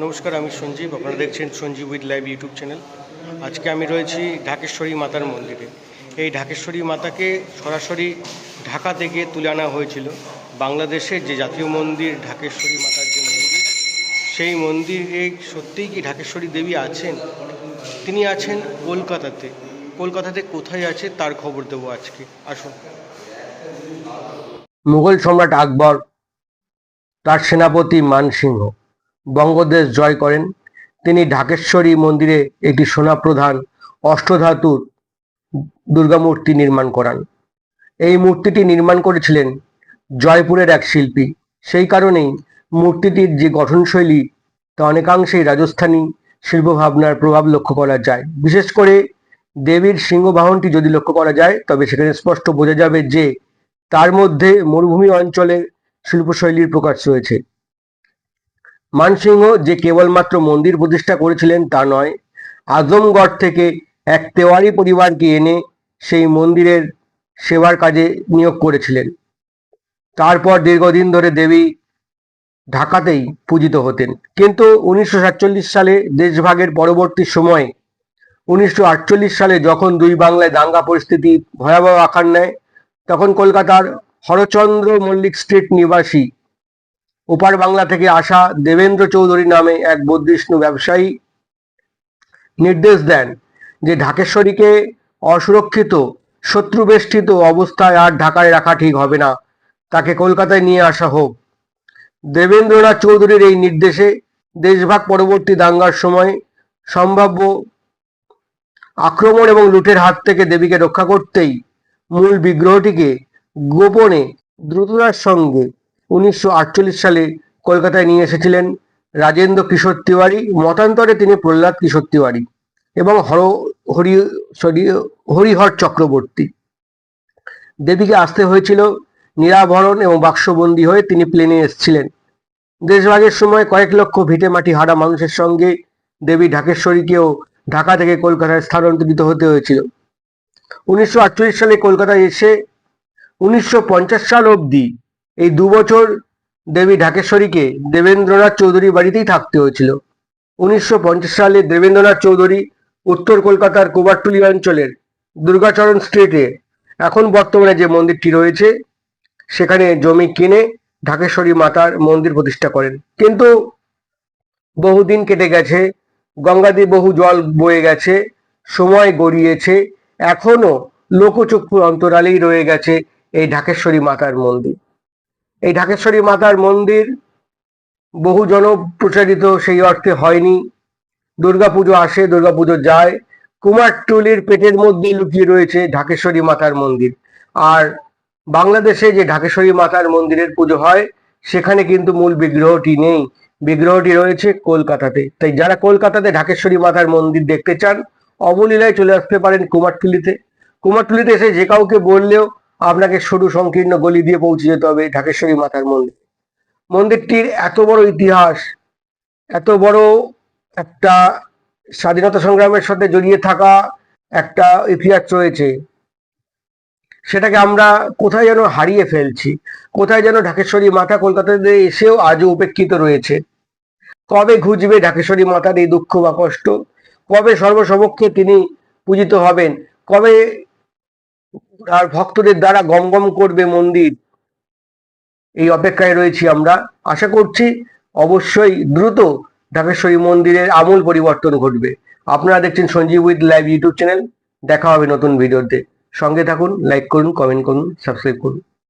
নমস্কার, আমি সঞ্জীব। আপনারা দেখছেন Sanjib with live YouTube channel. আজকে আমি রয়েছি ঢাকেশ্বরী মাতার মন্দিরে। এই ঢাকেশ্বরী মাতাকে সরাসরি ঢাকা থেকে তুলে আনা হয়েছিল বাংলাদেশের যে জাতীয় মন্দির, ঢাকেশ্বরী মাতার যে মন্দির, সেই মন্দিরে সত্যিই কি ঢাকেশ্বরী দেবী আছেন? তিনি আছেন কলকাতাতে। কলকাতাতে কোথায় আছে তার খবর দেবো আজকে। আসুন। মুঘল সম্রাট আকবর, তার সেনাপতি মানসিংহ বঙ্গদেশ জয় করেন। তিনি ঢাকেশ্বরী মন্দিরে একটি সোনাপ্রধান অষ্টধাতুর দুর্গামূর্তি নির্মাণ করান। এই মূর্তিটি নির্মাণ করেছিলেন জয়পুরের এক শিল্পী। সেই কারণেই মূর্তিটির যে গঠনশৈলী, তা অনেকাংশেই রাজস্থানী শিল্পভাবনার প্রভাব লক্ষ্য করা যায়। বিশেষ করে দেবীর সিংহবাহনটি যদি লক্ষ্য করা যায়, তবে সেখানে স্পষ্ট বোঝা যাবে যে তার মধ্যে মরুভূমি অঞ্চলে শিল্পশৈলীর প্রকাশ রয়েছে। মানসিংহ যে কেবলমাত্র মন্দির প্রতিষ্ঠা করেছিলেন তা নয়, আজমগড় থেকে এক তেওয়ারি পরিবারকে এনে সেই মন্দিরের সেবার কাজে নিয়োগ করেছিলেন। তারপর দীর্ঘদিন ধরে দেবী ঢাকাতেই পূজিত হতেন। কিন্তু উনিশশো সাতচল্লিশ সালে দেশভাগের পরবর্তী সময়ে, উনিশশো আটচল্লিশ সালে যখন দুই বাংলায় দাঙ্গা পরিস্থিতি ভয়াবহ আকার নেয়, তখন কলকাতার হরচন্দ্র মল্লিক স্ট্রিট নিবাসী ওপার বাংলা থেকে আসা দেবেন্দ্র চৌধুরী নামে এক বৌদ্ধিষ্ণু ব্যবসায়ী নির্দেশ দেন যে ঢাকেশ্বরীকে অসুরক্ষিত, শত্রুবেষ্টিত অবস্থায় আর ঢাকায় রাখা ঠিক হবে না। তাকে কলকাতায় নিয়ে আসা হোক। দেবেন্দ্রনাথ চৌধুরীর এই নির্দেশে দেশভাগ পরবর্তী দাঙ্গার সময় সম্ভাব্য আক্রমণ এবং লুটের হাত থেকে দেবীকে রক্ষা করতেই মূল বিগ্রহটিকে গোপনে দ্রুততার সঙ্গে উনিশশো আটচল্লিশ সালে কলকাতায় নিয়ে এসেছিলেন রাজেন্দ্র কিশোর তিওয়ারি। মতান্তরে তিনি প্রহ্লাদ কিশোর তিওয়ারি এবং হর, হরি, সরি, হরিহর চক্রবর্তী। দেবীকে আসতে হয়েছিল নিরাভরণ এবং বাক্সবন্দী হয়ে তিনি প্লেনে এসেছিলেন। দেশভাগের সময় কয়েক লক্ষ ভিটে মাটি হারা মানুষের সঙ্গে দেবী ঢাকেশ্বরীকেও ঢাকা থেকে কলকাতায় স্থানান্তরিত হতে হয়েছিল। উনিশশো আটচল্লিশ সালে কলকাতায় এসে উনিশশো পঞ্চাশ সাল অবধি এই দু বছর দেবী ঢাকেশ্বরীকে দেবেন্দ্রনাথ চৌধুরী বাড়িতেই থাকতে হয়েছিল। উনিশশো পঞ্চাশ সালে দেবেন্দ্রনাথ চৌধুরী উত্তর কলকাতার কুমারটুলি অঞ্চলের দুর্গাচরণ স্ট্রিটে এখন বর্তমানে যে মন্দিরটি রয়েছে, সেখানে জমি কিনে ঢাকেশ্বরী মাতার মন্দির প্রতিষ্ঠা করেন। কিন্তু বহুদিন কেটে গেছে গঙ্গাদি বহু জল বয়ে গেছে, সময় গড়িয়েছে এখনও লোকচক্ষুর অন্তরালেই রয়ে গেছে এই ঢাকেশ্বরী মাতার মন্দির। এই ঢাকেশ্বরী মাতার মন্দির বহু জনপ্রচারিত সেই অর্থে হয়নি। দুর্গাপুজো আসে, দুর্গাপুজো যায়। কুমারটুলির পেটের মধ্যে লুকিয়ে রয়েছে ঢাকেশ্বরী মাতার মন্দির। আর বাংলাদেশে যে ঢাকেশ্বরী মাতার মন্দিরের পুজো হয়, সেখানে কিন্তু মূল বিগ্রহটি নেই। বিগ্রহটি রয়েছে কলকাতাতে। তাই যারা কলকাতাতে ঢাকেশ্বরী মাতার মন্দির দেখতে চান, অবলীলায় চলে আসতে পারেন কুমারটুলিতে। কুমারটুলিতে এসে যে কাউকে বললেও আপনাকে সরু সংকীর্ণ গলি দিয়ে পৌঁছে যেতে হবে ঢাকেশ্বরী মাতার মন্দির। মন্দিরটির এত বড় ইতিহাস, এত বড় একটা স্বাধীনতা সংগ্রামের সাথে জড়িয়ে থাকা একটা ইতিহাস রয়েছে, সেটাকে আমরা কোথায় যেন হারিয়ে ফেলছি, কোথায় যেন ঢাকেশ্বরী মাতা কলকাতাতে এসেও আজও উপেক্ষিত রয়েছে। কবে ঘুজবে ঢাকেশ্বরী মাতার এই দুঃখ বা কষ্ট? কবে সর্বসমক্ষে তিনি পূজিত হবেন? কবে আর ভক্তদের দ্বারা গম গম করবে মন্দির। এই অপেক্ষায় রয়েছি আমরা। আশা করছি অবশ্যই দ্রুত ঢাকেশ্বরী মন্দিরের আমূল পরিবর্তন ঘটবে। আপনারা দেখছেন Sanjib with live YouTube channel. দেখা হবে নতুন ভিডিওতে। সঙ্গে থাকুন, লাইক করুন, কমেন্ট করুন, সাবস্ক্রাইব করুন।